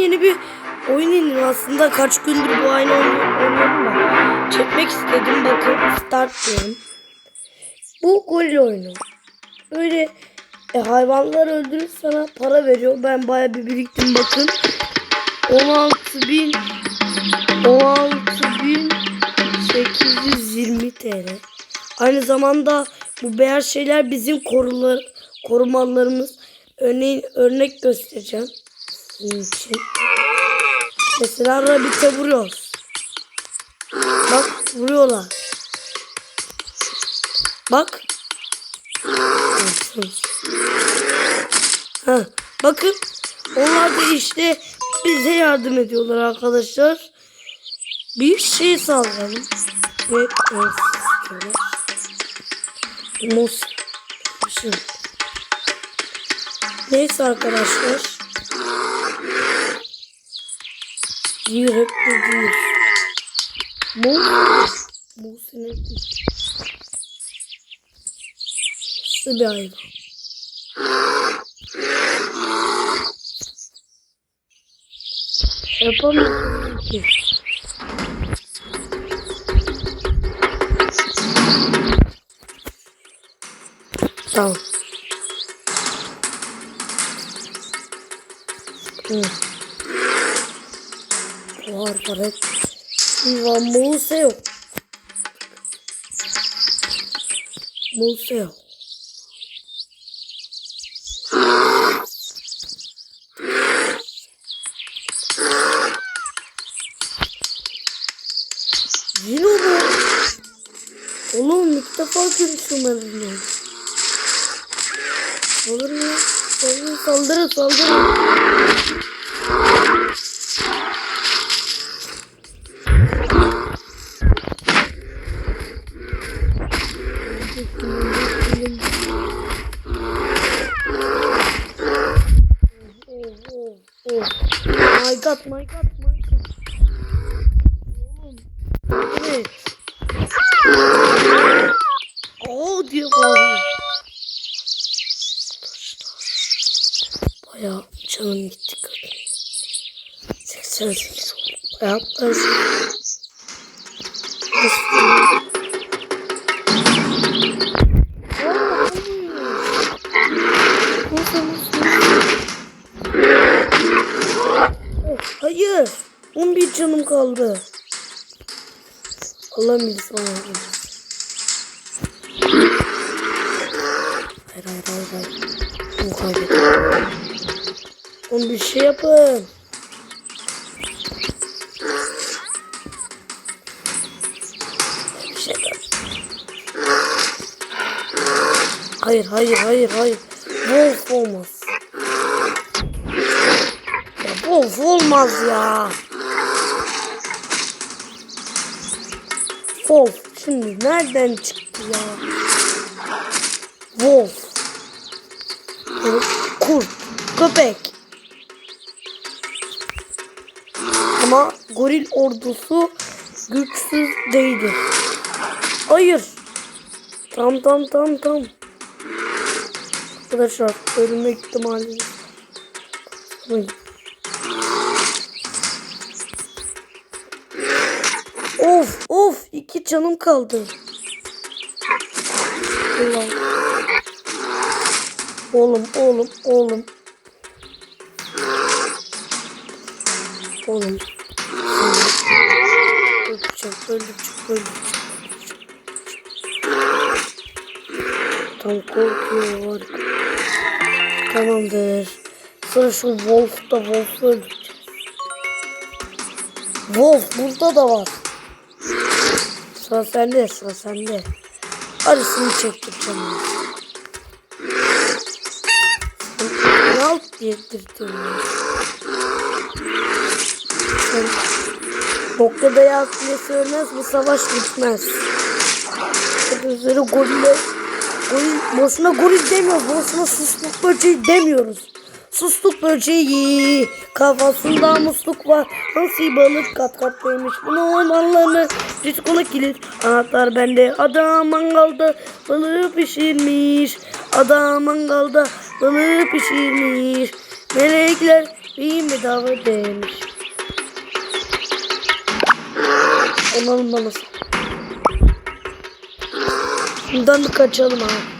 yeni bir oyun indim aslında. Kaç gündür bu aynı oyunu oynuyorum da. Çekmek istedim. Bakın start diyorum. Bu goril oyunu. Böyle e, hayvanlar öldürüp sana para veriyor. Ben baya bir biriktim bakın. 16 bin 16 bin 820 TL. Aynı zamanda bu beyaz şeyler bizim korular, korumalarımız. Örneğin örnek göstereceğim sizin için. Mesela Rabbit'e vuruyoruz. Bak vuruyorlar. Bak. Ha, bakın onlar da işte bize yardım ediyorlar arkadaşlar. Bir şey sağlayalım. Ve Mus. Neyse arkadaşlar. Diyor hep de diyor. Mus. Mus'un hep de. Nasıl bir hayvan? Tamam. Hı. Var para. Var Muse yok. Muse yok. Yine bu. Oğlum ilk defa görüşüyorum ben bunu. Olur mu? Saldırın saldırın saldırın. Oh, oh, oh. My god, my god. 88 oldu. Bayağı ben Hayır. 11 canım kaldı. Allah'ım bilirsin Allah'ım. Hayır hayır hayır hayır. Bunu kaybettim. Bir şey yapın. Hayır hayır hayır hayır. Wolf olmaz. Ya Wolf olmaz ya. Wolf şimdi nereden çıktı ya? Wolf. Kurt, köpek. Ama goril ordusu güçsüz değildir. Hayır. Tam tam tam tam. Arkadaşlar ölme ihtimali. Hayır. Of of iki canım kaldı. Allah. Oğlum oğlum oğlum. Oğlum. Öldüreceğim öldüreceğim öldüreceğim. Tam korkuyor. Tamamdır. Sonra şu Wolf da öldüreceğiz. Wolf burada da var. Sıra sende sıra sende. Arısını çektireceğim. Ne alt yedirdim. Sen noktada yaz diye söylemez bu savaş bitmez. Üzeri gorille goril, boşuna goril demiyoruz. Boşuna susluk böceği demiyoruz. Susluk böceği kafasında musluk var. Nasıl balık kat kat demiş. Bunun Allah'ını rizkuna kilit. Anahtar bende. Adam mangalda balığı pişirmiş. Adam mangalda balığı pişirmiş. Melekler İyi bedava değmiş. Onu almalısın. Bundan bir kaçalım ha.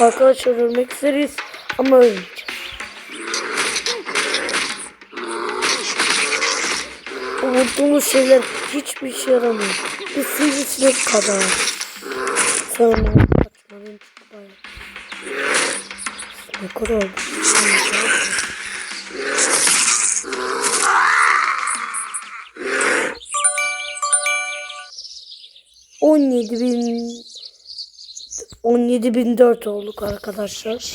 Arkadaşlar ölmek üzereyiz ama ölmeyeceğiz. Vurduğumuz şeyler hiçbir işe yaramıyor. Bir sivrisinek kadar. Kaçmanın bayağı. Ne kadar oldu? On yedi bin on yedi bin dört olduk arkadaşlar.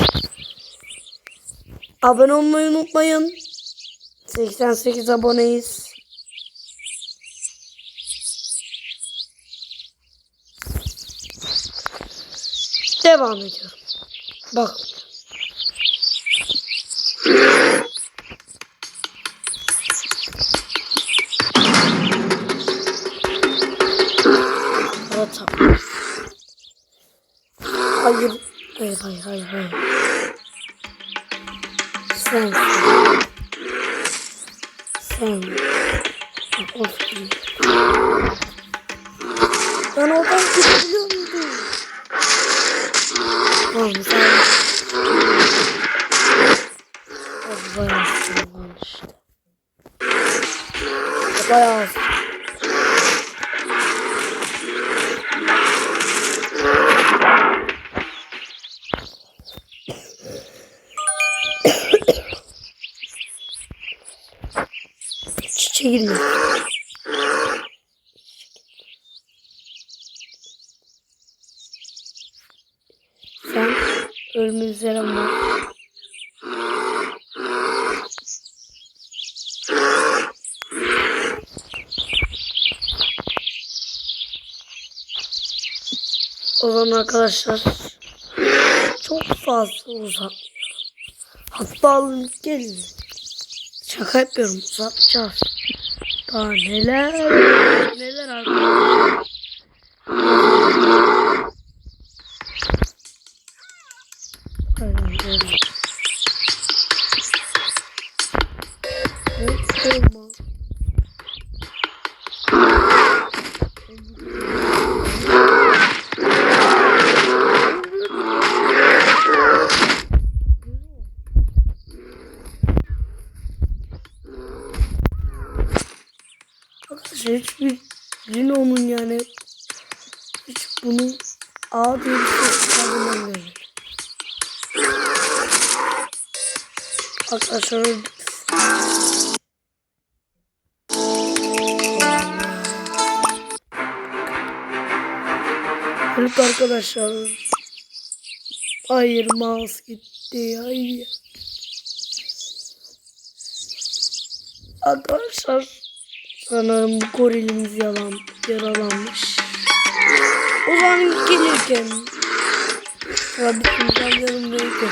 Abone olmayı unutmayın. 88 aboneyiz. Devam ediyorum. Bak. Evet. Hayır. Hayır hayır hayır hayır. Sen. Sen. Olsun. Ben oradan gidebiliyor muydum? Tamam. O bayağı sinirlen işte. Çiçeğe girme. Sen ölme üzere ama. O zaman arkadaşlar çok fazla uzatmıyorum. Hatta gelin. Şaka yapıyorum uzatacağız. Daha neler neler arkadaşlar. Hiçbir Lino'nun yani hiç bunun A diye bir şey çıkardığından. Arkadaşlar öldük. Öldük arkadaşlar. Hayır mouse gitti. Hayır. Arkadaşlar sanırım bu gorilimiz yalan yaralanmış. O zaman gelirken Rabbim canlarım neydi?